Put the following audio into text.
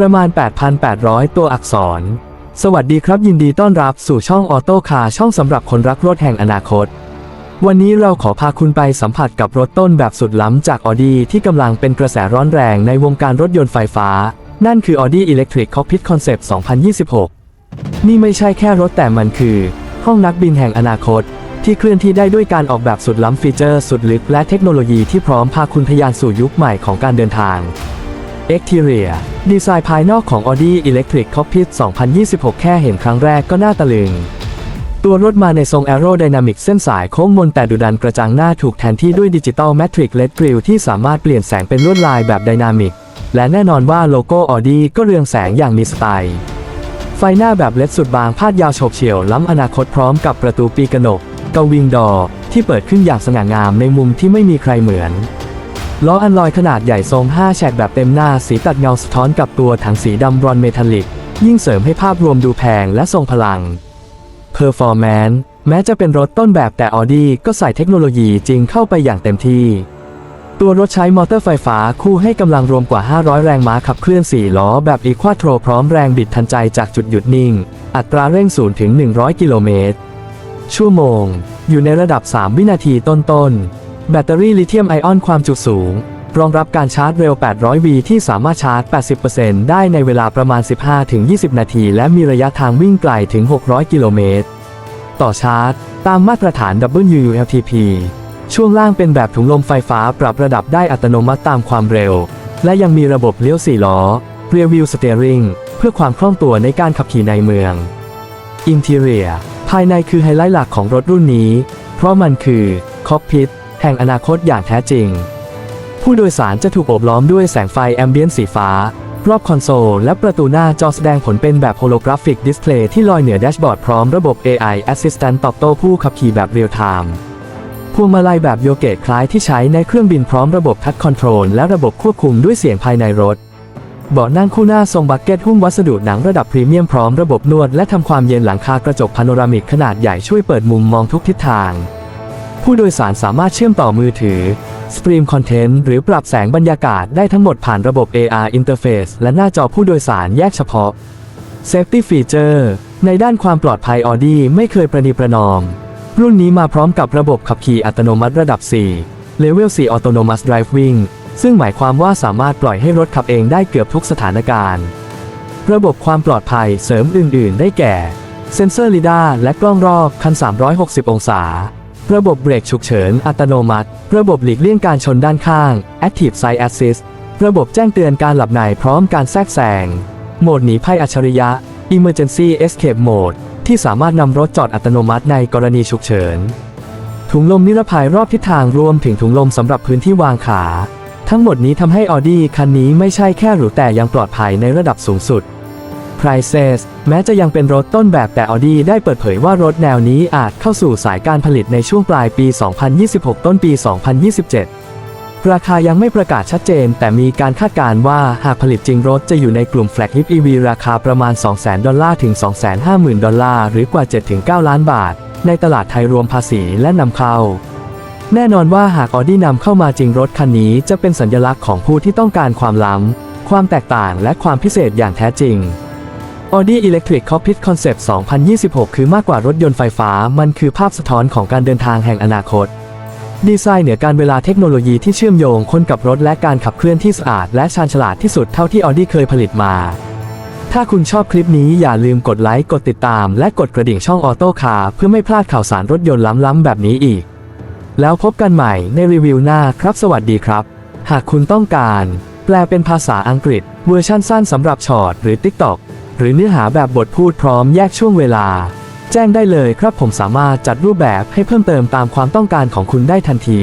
ประมาณ 8,800 ตัวอักษร สวัสดีครับยินดีต้อนรับสู่ช่องออโต้คาร์ช่องสำหรับคนรักรถแห่งอนาคต วันนี้เราขอพาคุณไปสัมผัสกับรถต้นแบบสุดล้ำจาก Audi ที่กำลังเป็นกระแสร้อนแรงในวงการรถยนต์ไฟฟ้า นั่นคือ Audi Electric Cockpit Concept 2026 นี่ไม่ใช่แค่รถแต่มันคือ ห้องนักบินแห่งอนาคต ที่เคลื่อนที่ได้ด้วยการออกแบบสุดล้ำฟีเจอร์สุดลึกและเทคโนโลยีที่พร้อมพาคุณทะยานสู่ยุคใหม่ของการเดินทาง Exterior ดีไซน์ภายนอกของ Audi Electric Cockpit 2026 แค่เห็นครั้งแรกก็น่าตะลึง ตัวรถมาในทรง Aerodynamic เส้นสายโค้งมนแต่ดุดันกระจังหน้าถูกแทนที่ด้วยดิจิตอล Matrix LED Grille ที่สามารถเปลี่ยนแสงเป็นลวดลายแบบไดนามิก และแน่นอนว่าโลโก้ Audi ก็เรืองแสงอย่างมีสไตล์ ไฟหน้าแบบเลดสุดบางพาดยาวโฉบเฉี่ยวล้ำอนาคตพร้อมกับประตูปีกนกกวิงดอที่เปิดขึ้นอย่างสง่างามในมุมที่ไม่มีใครเหมือน ล้ออันลอยขนาดใหญ่ทรง 5 แฉกแบบเต็มหน้าสีตัดเงาสะท้อนกับตัวถังสีดำบรอนเมทัลลิก ยิ่งเสริมให้ภาพรวมดูแพงและทรงพลัง Performance แม้จะเป็นรถต้นแบบแต่ Audi ก็ใส่เทคโนโลยีจริงเข้าไปอย่างเต็มที่ ตัวรถใช้มอเตอร์ไฟฟ้าคู่ให้กำลังรวมกว่า 500 แรงม้าขับเคลื่อน 4 ล้อแบบ Equatro พร้อมแรงบิดทันใจจากจุดหยุดนิ่ง อัตราเร่ง0ถึง 100 กิโลเมตรชั่วโมง อยู่ในระดับ 3 วินาทีต้นๆ แบตเตอรี่ลิเธียมไอออนความจุสูง รองรับการชาร์จเร็ว 800 V ที่สามารถชาร์จ 80%ได้ในเวลาประมาณ 15-20 นาที และมีระยะทางวิ่งไกลถึง 600 กิโลเมตร ต่อชาร์จ ตามมาตรฐาน WLTP ช่วงล่างเป็นแบบถุงลมไฟฟ้าปรับระดับได้อัตโนมัติตามความเร็ว และยังมีระบบเลี้ยว4ล้อ Rear Wheel Steering เพื่อความคล่องตัวในการขับขี่ในเมือง Interior ภายในคือไฮไลท์หลักของรถรุ่นนี้ เพราะมันคือ Cockpit แห่งอนาคตอย่างแท้จริง ผู้โดยสารจะถูกโอบล้อมด้วยแสงไฟแอมเบียนสีฟ้า รอบคอนโซล และประตูหน้าจอแสดงผลเป็นแบบโฮโลกราฟิกดิสเพลย์ที่ลอยเหนือแดชบอร์ดพร้อมระบบ AI Assistant ตอบโต้ผู้ขับขี่แบบเรียลไทม์พวงมาลัยแบบโยเกตคล้ายที่ใช้ในเครื่องบินพร้อมระบบทัชคอนโทรลและระบบควบคุมด้วยเสียงภายในรถเบาะนั่งคู่หน้าทรงบักเก็ตหุ้มวัสดุหนังระดับพรีเมียมพร้อมระบบนวดและทำความเย็นหลังคากระจกพาโนรามิกขนาดใหญ่ช่วยเปิดมุมมองทุกทิศทาง ผู้โดยสารสามารถเชื่อมต่อมือถือสตรีมคอนเทนต์หรือปรับแสงบรรยากาศได้ทั้งหมดผ่านระบบ AR Interface และหน้าจอผู้โดยสารแยกเฉพาะ Safety Feature ในด้านความปลอดภัย Audi ไม่เคยประนีประนอม รุ่นนี้มาพร้อมกับระบบขับขี่อัตโนมัติระดับ 4 Level 4 Autonomous Driving ซึ่งหมายความว่าสามารถปล่อยให้รถขับเองได้เกือบทุกสถานการณ์ ระบบความปลอดภัยเสริมอื่น ๆ ได้แก่ เซ็นเซอร์ลิดาและกล้องรอบคัน 360 องศา ระบบเบรกฉุกเฉิน อัตโนมัติ ระบบหลีกเลี่ยงการชนด้านข้าง Active Side Assist ระบบแจ้งเตือนการหลับในพร้อมการแทรกแซง โหมดหนีภัยอัจฉริยะ Emergency Escape Mode ที่สามารถนำรถจอดอัตโนมัติในกรณีฉุกเฉิน ถุงลมนิรภัยรอบทิศทางรวมถึงถุงลมสำหรับพื้นที่วางขา ทั้งหมดนี้ทำให้ Audi คันนี้ไม่ใช่แค่หรูแต่ยังปลอดภัยในระดับสูงสุด Prices แม้จะยังเป็นรถต้นแบบแต่ Audi ได้เปิดเผยว่ารถแนวนี้อาจเข้าสู่สายการผลิตในช่วงปลายปี 2026 ต้นปี 2027 ราคายังไม่ประกาศชัดเจน แต่มีการคาดการณ์ว่าหากผลิตจริงรถจะอยู่ในกลุ่ม Flagship EV ราคาประมาณ 200,000 ดอลลาร์ถึง 250,000 ดอลลาร์หรือกว่า 7-9 ล้านบาท ในตลาดไทยรวมภาษีและนำเข้าแน่นอนว่าหากออดี้นำเข้ามาจริงรถคันนี้จะเป็นสัญลักษณ์ของผู้ที่ต้องการความล้ำ ความแตกต่างและความพิเศษอย่างแท้จริง Audi Electric Cockpit Concept 2026 คือมากกว่ารถยนต์ไฟฟ้า มันคือภาพสะท้อนของการเดินทางแห่งอนาคต ดีไซน์เหนือการเวลาเทคโนโลยีที่เชื่อมโยงคนกับรถและการขับเคลื่อนที่สะอาดและชาญฉลาดที่สุดเท่าที่ Audi เคยผลิตมา ถ้าคุณชอบคลิปนี้อย่าลืมกดไลค์กดติดตาม และกดกระดิ่งช่องออโต้คาร์เพื่อไม่พลาดข่าวสารรถยนต์ล้ำๆแบบนี้อีก แล้วพบกันใหม่ในรีวิวหน้าครับ สวัสดีครับ หากคุณต้องการ แปลเป็นภาษาอังกฤษ เวอร์ชั่นสั้นสำหรับช็อตหรือ TikTok หรือเนื้อหาแบบบทพูดพร้อมแยกช่วงเวลา แจ้งได้เลยครับผมสามารถจัดรูปแบบให้เพิ่มเติมตามความต้องการของคุณได้ทันที